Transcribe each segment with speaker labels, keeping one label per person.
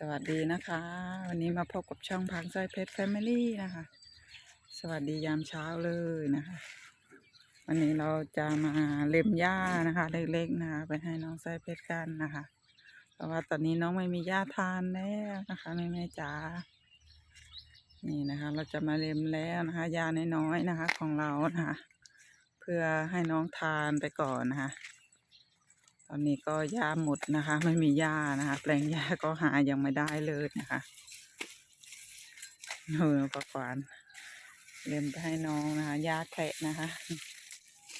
Speaker 1: สวัสดีนะคะ วันนี้มาพบกับช่องพังซอยเพชรแฟมิลี่นะคะ สวัสดียามเช้าเลยนะคะ วันนี้เราจะมาเล็มหญ้านะคะ เล็กๆนะคะไปให้น้องสายเพชรกันนะคะ เพราะว่าตอนนี้น้องไม่มีหญ้าทานแล้วนะคะแม่แม่จ๋านี่นะคะ เราจะมาเล็มแล้วนะคะหญ้าน้อยๆนะคะ ของเรานะคะ เพื่อให้น้องทานไปก่อนนะคะ ตอนนี้ก็หญ้าหมดนะคะ ไม่มีหญ้านะคะ แปลงหญ้าก็หายังไม่ได้เลยนะคะเออประกวานเล็มไปให้น้องนะคะหญ้าแคระนะคะ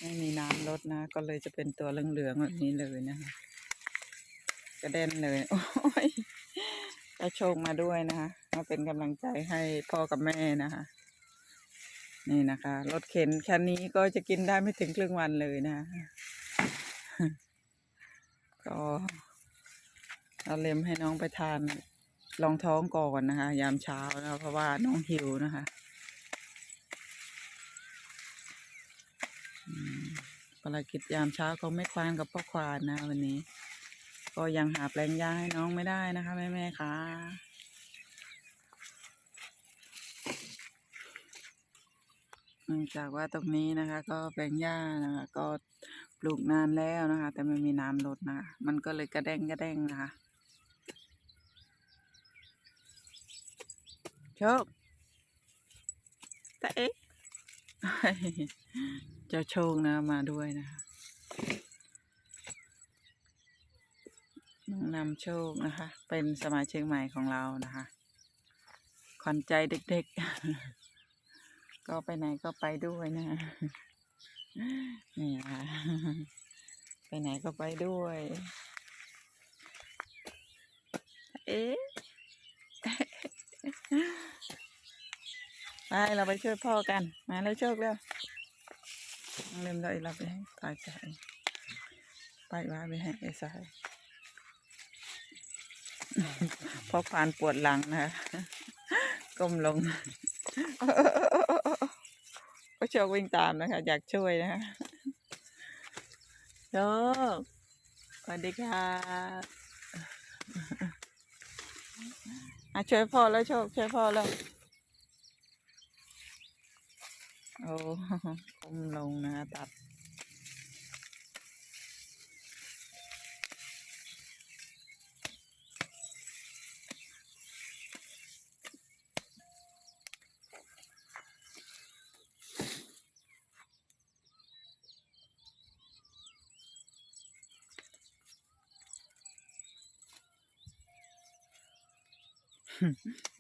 Speaker 1: ไม่มีน้ำลดนะ ก็เลยจะเป็นตัวเหลืองๆแบบนี้เลยนะคะกระเด็นเลย โอ้ยกระโชคมาด้วยนะคะมาเป็นกำลังใจให้พ่อกับแม่นะคะ นี่นะคะ รถเข็นคันนี้ก็จะกินได้ไม่ถึงครึ่งวันเลยนะคะ ก็เราเล็มให้น้องไปทานรองท้องก่อนนะคะ ยามเช้านะคะเพราะว่าน้องหิวนะคะภารกิจยามเช้าของแม่ควานกับพ่อควานนะวันนี้ ก็ยังหาแปลงหญ้าให้น้องไม่ได้นะคะแม่แม่ๆค่ะเนื่องจากว่าตรงนี้นะคะ ก็แปลงหญ้านะคะ ก็ ปลูกนานแล้วนะคะ แต่ไม่มีน้ำลดนะคะมันก็เลยกระแดงกระแดงนะคะโชคแต่เอ๊ะเจ้าโชคนะมาด้วยนะคะน้องนำโชคนะคะ เป็นสมาชิกใหม่ของเรานะคะขวัญใจเด็กๆ ก็ไปไหนก็ไปด้วยนะ นี่นะคะไปไหนก็ไปด้วย เอ๊ะไปเราไปช่วยพ่อกัน มาเลยโชคเร็วน้องเล่มเราอีกเราไปให้ตายใจไปว่าไปให้ไอ้สายเพราะควานปวดหลังนะก้มลง ชควิ่งตามนะคะ อยากช่วยนะคะโชคสวัสดีค่ะช่วยพ่อแล้วโชคช่วยพ่อแล้วโอ้คมลงนะตัด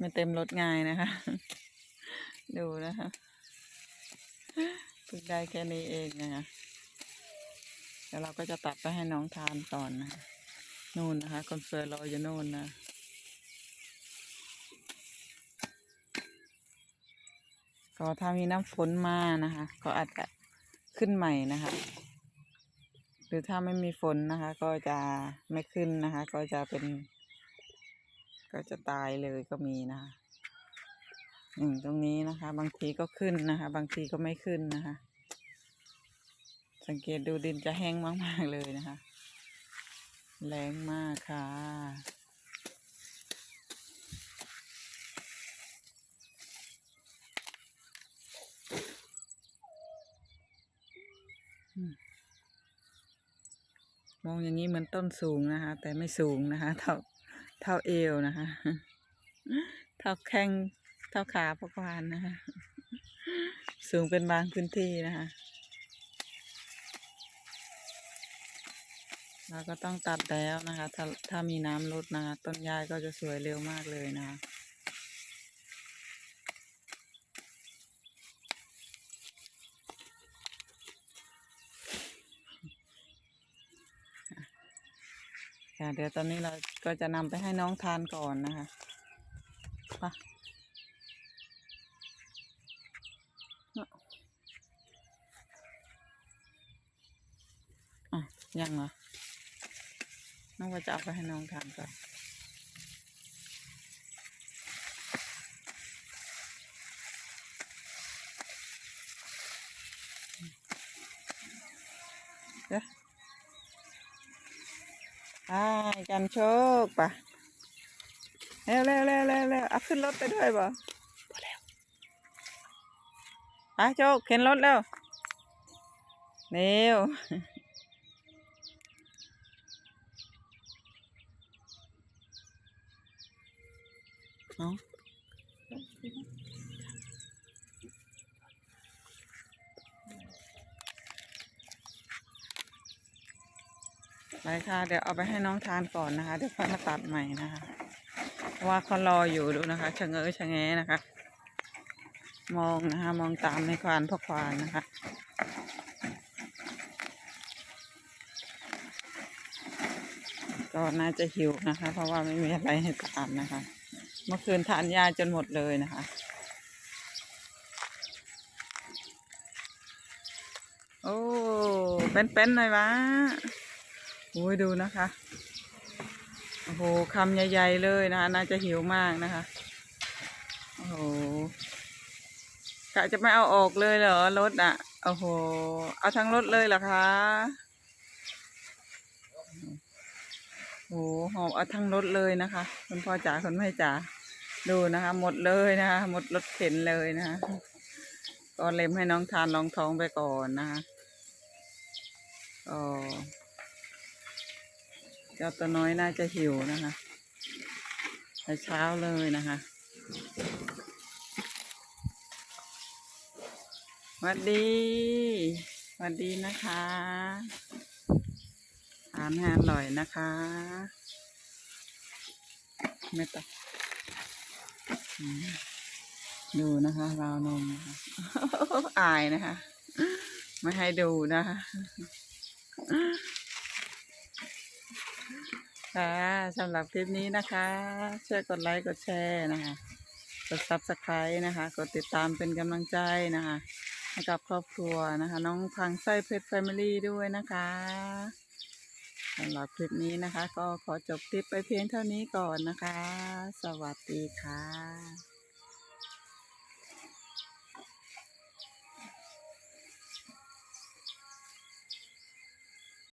Speaker 1: ม่เต็มรถง่ายนะคะ ดูนะคะเพิ่งได้แค่นี้เองนะคะแล้วเราก็จะตัดไปให้น้องทานก่อนนะนู่นนะคะคอนเฟิร์รออยู่นู่นนะก็ถ้ามีน้ำฝนมานะคะ ก็อาจจะขึ้นใหม่นะคะ หรือถ้าไม่มีฝนนะคะ ก็จะไม่ขึ้นนะคะ ก็จะเป็น ก็จะตายเลยก็มีนะคะอืมตรงนี้นะคะ บางทีก็ขึ้นนะคะ บางทีก็ไม่ขึ้นนะคะ สังเกตดูดินจะแห้งมากๆเลยนะคะ แรงมากค่ะ มองอย่างนี้เหมือนต้นสูงนะคะ แต่ไม่สูงนะคะเท่า เท่าเอวนะคะ เท่าแข้งเท่าขาพระควานนะคะ สูงเป็นบางพื้นที่นะคะ เราก็ต้องตัดแล้วนะคะ ถ้าถ้ามีน้ำลดนะคะ ต้นยายก็จะสวยเร็วมากเลยนะคะค่ะเดี๋ยวตอนนี้เรา ก็จะนำไปให้น้องทานก่อนนะคะปอะยังเหรอ น้องก็จะเอาไปให้น้องทานก่อนเดี๋ยว ไปกันโชคปะเร็วเร็วเร็วเร็วเร็วเอาขึ้นรถไปด้วยบ่พอแล้วไปโจกเข็นรถแล้วเร็วเอา ไปค่ะ เดี๋ยวเอาไปให้น้องทานก่อนนะคะ เดี๋ยวค่อยมาตัดใหม่นะคะว่าเขารออยู่ดูนะคะชะเง้อชะแงนะคะ มองนะคะ มองตามในควานพ่อควานนะคะก็น่าจะหิวนะคะ เพราะว่าไม่มีอะไรให้ทานนะคะ เมื่อคืนทานยาจนหมดเลยนะคะโอ้เป็นๆหน่อยวะ โอ้ยดูนะคะ โอ้โหคำใหญ่ๆเลยนะคะ น่าจะหิวมากนะคะ โอ้โหกะจะไม่เอาออกเลยเหรอรถอะ โอ้โห เอาทั้งรถเลยเหรอคะโอ้โหหอบเอาทั้งรถเลยนะคะ คุณพ่อจ๋าคุณแม่จ๋า ดูนะคะ หมดเลยนะคะ หมดรถเข็นเลยนะคะก็เล็มให้น้องทานรองท้องไปก่อนนะคะก็ เจ้าตัวน้อยน่าจะหิวนะคะแต่เช้าเลยนะคะสวัสดีสวัสดีนะคะทานให้อร่อยนะคะไม่ต้องดูนะคะราวนมนะะอายนะคะ ไม่ให้ดูนะคะ ค่ะสำหรับคลิปนี้นะคะ ช่วยกดไลค์กดแชร์นะคะ กด subscribe นะคะ กดติดตามเป็นกำลังใจนะคะให้กับครอบครัวนะคะ น้องพังไส้เพชรแฟมิลี่ด้วยนะคะสำหรับคลิปนี้นะคะ ก็ขอจบคลิปไปเพียงเท่านี้ก่อนนะคะ สวัสดีค่ะ